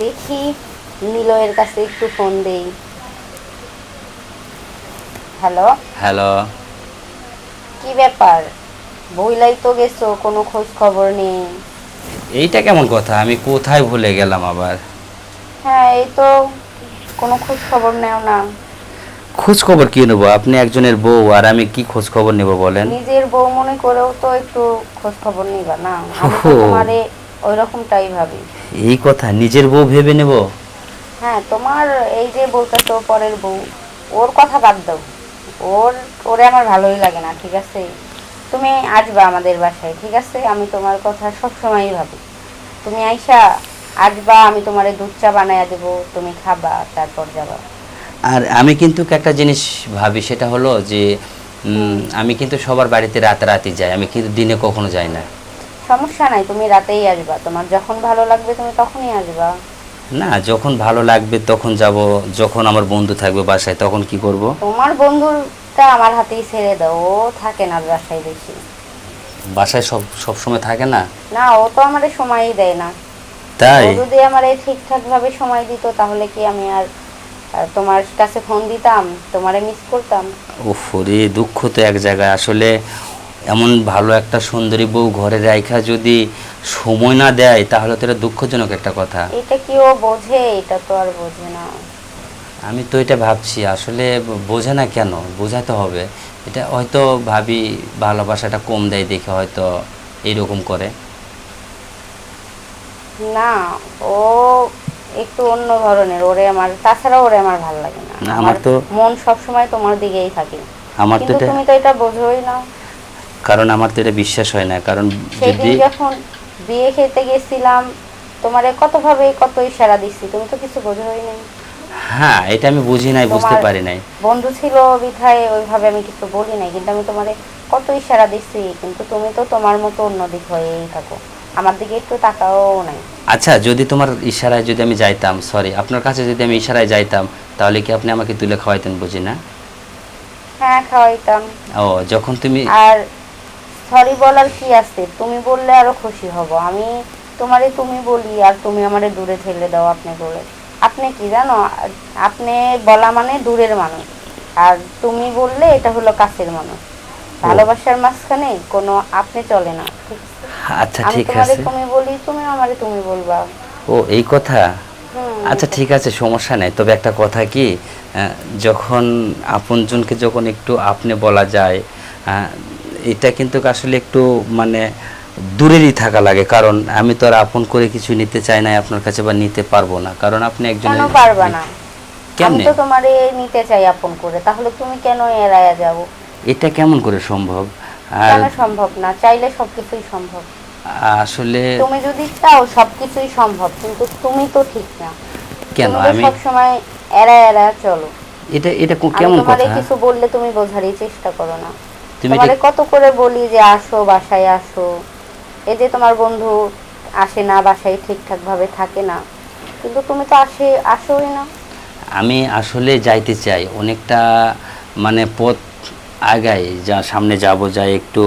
দেখি নিলয়ের কাছে একটু ফোন দেই। হ্যালো? হ্যালো। কি ব্যাপার? বইলাই তো গেছো কোনো খোঁজ খবর নেই। এইটা কেমন কথা? আমি কোথায় ভুলে গেলাম আবার? হ্যাঁ এই তো কোনো খোঁজ খবর নেও না। খোঁজ খবর কি নেব? আপনি একজনের বউ আর আমি কি খোঁজ খবর নেব বলেন? নিজের বউ মনে করেও তো একটু খোঁজ খবর নিবা না। আমি তো তোমারে ওই রকমটাই ভাবি। এই কথা নিজের বউ ভেবে নেব? হ্যাঁ তোমার এই যে বলতেছো পরের বউ ওর কথা বাদ দাও। ওর ওরে আমার ভালোই লাগে না ঠিক আছে? তুমি আসবা আমাদের বাসায় ঠিক আছে? আমি তোমার কথা সব সময়ই ভাবি। তুমি আইসা আসবা আমি তোমারে দুধ চা বানাইয়া দেবো তুমি খাবা তারপর যাবা। আর আমি কিন্তু একটা জিনিস ভাবি সেটা হলো যে আমি কিন্তু সবার বাড়িতে রাতারাতি যাই আমি কিন্তু দিনে কখনো যাই না। সমস্যা নাই তুমি রাতেই আসবা। তোমার যখন ভালো লাগবে তুমি তখনই আসবা। না যখন ভালো লাগবে তখন যাব। যখন আমার বন্ধু থাকবে বাসায় তখন কি করব? তোমার বন্ধুটা আমার হাতেই ছেড়ে দাও ও থাকে না বাসায় বেশি। বাসায় সব সব সময় থাকে না? না ও তো আমারে সময়ই দেয় না। তাই? যদি আমার ঠিকঠাক ভাবে সময় দিত তাহলে কি আমি আর তোমার কাছে ফোন দিতাম? তোমারে মিস করতাম। উফ রে দুঃখ তো এক জায়গায়। আসলে এমন ভালো একটা সুন্দরী বউ ঘরে রাইখা যদি সময় না দেয় তাহলে তো এটা দুঃখজনক একটা কথা। এটা কি ও বোঝে? এটা তো আর বোঝে না। আমি তো এটা ভাবছি আসলে বোঝে না কেন? বোঝাতে হবে। এটা হয়তো ভাবি ভালোবাসাটা কম দেয় দেখে হয়তো এইরকম করে। না ও একটু অন্য ধরনের। ওরে আমার তাছাড়া ওরে আমার ভালো লাগে না। না, আমার তো- মন সব সময় তোমার দিকেই থাকে। আমার তো তুমি তো এটা বোঝোই না। কারণ আমার তো এটা বিশ্বাস হয় না কারণ যদি যখন বিয়ে খেতে গেছিলাম তোমারে কত ভাবে কত ইশারা দিচ্ছি তুমি তো কিছু বোঝোই নাই। হ্যাঁ এটা আমি বুঝি নাই বুঝতে পারি নাই। বন্ধু ছিল বিধায় ওইভাবে আমি কিছু বলি নাই কিন্তু আমি তোমারে কত ইশারা দিচ্ছি কিন্তু তুমি তো তোমার মতো অন্যদিক হয়েই থাকো। আমার দিকে একটু তাকাও নাই। আচ্ছা যদি তোমার ইশারায় যদি আমি যাইতাম সরি আপনার কাছে যদি আমি ইশারায় যাইতাম তাহলে কি আপনি আমাকে তুলে খাওয়াইতেন বুঝি না? হ্যাঁ খাওয়াইতাম। ও যখন তুমি আর সরি বলার কি আছে? তুমি বললে আরও খুশি হব। আমি তোমারে তুমি বলি আর তুমি আমারে দূরে ঠেলে দাও আপনি বলে। আপনি কি জানো? আপনি বলা মানে দূরের মানুষ। আর তুমি বললে এটা হলো কাছের মানুষ। ভালোবাসার মাঝখানে কোনো আপনি চলে না ঠিক আছে? আচ্ছা আমি ঠিক আছে। তুমি বলি তুমি আমারে তুমি বলবা। ও এই কথা? আচ্ছা ঠিক আছে সমস্যা নেই। তবে একটা কথা কি যখন আপনজনকে যখন একটু আপনি বলা যায় এটা কিন্তু আসলে একটু মানে দূরেরই থাকা লাগে কারণ আমি তো আর আপন করে কিছু নিতে চাই না আপনার কাছে বা নিতে পারব না কারণ আপনি একজন কেন পারবা না? কেমনে? তো তোমারে নিতে চাই আপন করে তাহলে তুমি কেন যাও এটা কেমন করে সম্ভব? আর সম্ভব না? চাইলে সবকিছুই সম্ভব। আসলে তুমি যদি চাও সবকিছুই সম্ভব কিন্তু তুমি তো ঠিক না। কেন? আমি সবসময় এড়া এড়া চলো। এটা এটা কেমন কথা? কিছু বললে তুমি বোঝারই চেষ্টা করো না। তুমি কত করে বলি যে আসো বাসায় আসো। এই যে তোমার বন্ধু আসে না বাসায় ঠিকঠাক ভাবে থাকে না। কিন্তু তুমি তো আসে আসোই না। আমি আসলে যাইতে চাই। অনেকটা মানে পথ আগাই যা সামনে যাব যাই একটু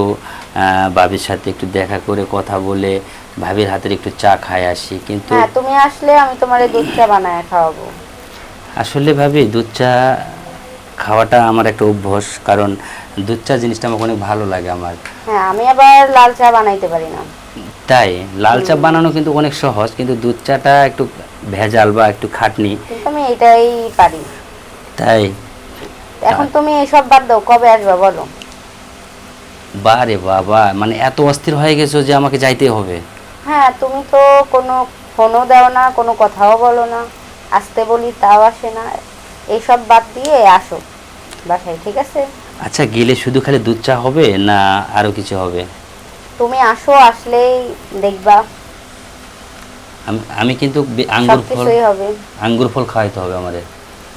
ভাবির সাথে একটু দেখা করে কথা বলে ভাবির হাতের একটু চা খাই আসি। কিন্তু হ্যাঁ তুমি আসলে আমি তোমারে দুধ চা বানায় খাওয়াবো। আসলে ভাবি দুধ চা খাওয়াটা আমার একটা অভ্যাস কারণ দুধ চা জিনিসটা আমার অনেক ভালো লাগে আমার। হ্যাঁ আমি আবার লাল চা বানাইতে পারি না। তাই লাল চা বানানো কিন্তু অনেক সহজ কিন্তু দুধ চাটা একটু ভেজাল বা একটু খাটনি। আমি এটাই পারি। তাই। এখন তুমি এসব বাদ দাও কবে আসবে বলো? বারে বাবা মানে এত অস্থির হয়ে গেছো যে আমাকে যাইতে হবে। হ্যাঁ তুমি তো কোনো ফোনও দাও না কোনো কথাও বলো না। আসতে বলি তাও আসে না। এইসব বাদ দিয়ে আসো বাসায় ঠিক আছে? আচ্ছা গেলে শুধু খালি দুধ চা হবে না আরও কিছু হবে? তুমি আসো আসলেই দেখবা। আমি কিন্তু আঙ্গুর ফল আঙ্গুর ফল খাওয়াইতে হবে আমাদের।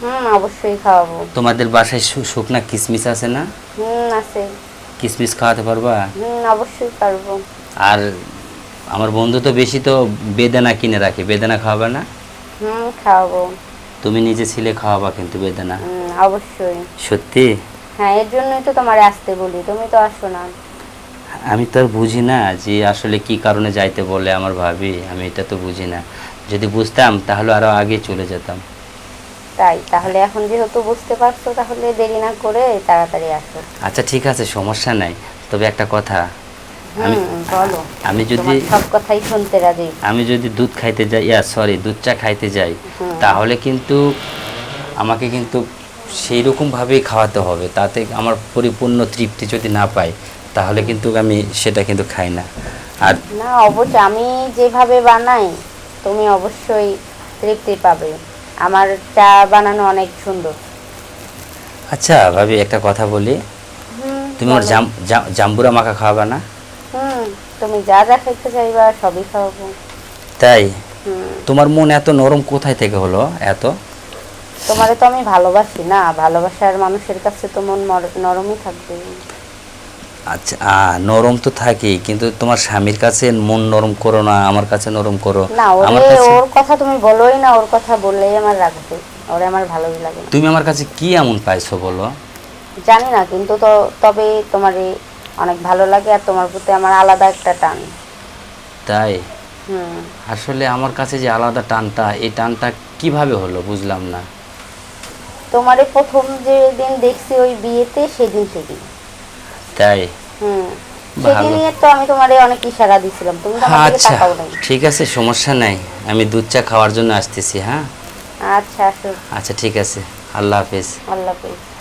হুম অবশ্যই খাওয়াবো। তোমাদের বাসায় শুকনা কিশমিশ আছে না? হুম আছে। কিশমিশ খাওয়াতে পারবা? হুম অবশ্যই পারব। আর আমার বন্ধু তো বেশি তো বেদানা কিনে রাখে। বেদানা খাওয়াবে না? হুম খাওয়াবো। তুমি নিজে ছিলে খাওয়াবা কিন্তু বেদনা। অবশ্যই। সত্যি? হ্যাঁ এর জন্যই তো তোমার আসতে বলি তুমি তো আসো না। আমি তো আর বুঝি না যে আসলে কি কারণে যাইতে বলে আমার ভাবি আমি এটা তো বুঝি না। যদি বুঝতাম তাহলে আরও আগে চলে যেতাম। তাই তাহলে এখন যেহেতু বুঝতে পারছ তাহলে দেরি না করে তাড়াতাড়ি আসো। আচ্ছা ঠিক আছে সমস্যা নাই। তবে একটা কথা আমি বলো। আমি যদি সব কথাই শুনতে রাজি। আমি যদি দুধ খাইতে যাই ইয়া সরি দুধ চা খাইতে যাই তাহলে কিন্তু আমাকে কিন্তু সেই রকমভাবেই খাওয়াতে হবে। তাতে আমার পরিপূর্ণ তৃপ্তি যদি না পাই তাহলে কিন্তু আমি সেটা কিন্তু খাই না। আর না অবশ্যই আমি যেভাবে বানাই তুমি অবশ্যই তৃপ্তি পাবে। আমার চা বানানো অনেক সুন্দর। আচ্ছা ভাবি একটা কথা বলি। তুমি আমার জাম্বুরা মাখা খাওয়াবে না? তুমি যা যা খাইতে চাইবা সবই খাওয়াবো। তাই? তোমার মন এত নরম কোথায় থেকে হলো এত? তোমারে তো আমি ভালোবাসি না ভালোবাসার মানুষের কাছে তো মন নরমই থাকবে। আচ্ছা নরম তো থাকেই কিন্তু তোমার স্বামীর কাছে মন নরম করো না আমার কাছে নরম করো। না আমার ওরে কাছে ওর কথা তুমি বলোই না ওর কথা বললেই আমার রাখবে ওরে আমার ভালোই লাগে তুমি আমার কাছে কি এমন পাইছো বলো? জানি না কিন্তু তো তবে তোমারে অনেক ভালো লাগে আর তোমার প্রতি আমার আলাদা একটা টান। তাই? হুম। আসলে আমার কাছে যে আলাদা টানটা এই টানটা কীভাবে হলো বুঝলাম না। তোমারে প্রথম যে দিন দেখছি ওই বিয়েতে সেদিন সেদিন তাই? হুম। ভালো। সেদিনই তো আমি তোমারে অনেক ইশারা দিছিলাম। তুমি তো আমার দিকে আচ্ছা তাকাও নাই। ঠিক আছে সমস্যা নাই। আমি দুধ চা খাওয়ার জন্য আসতেছি হ্যাঁ? আচ্ছা আসো। আচ্ছা ঠিক আছে। আল্লাহ হাফেজ। আল্লাহ হাফেজ।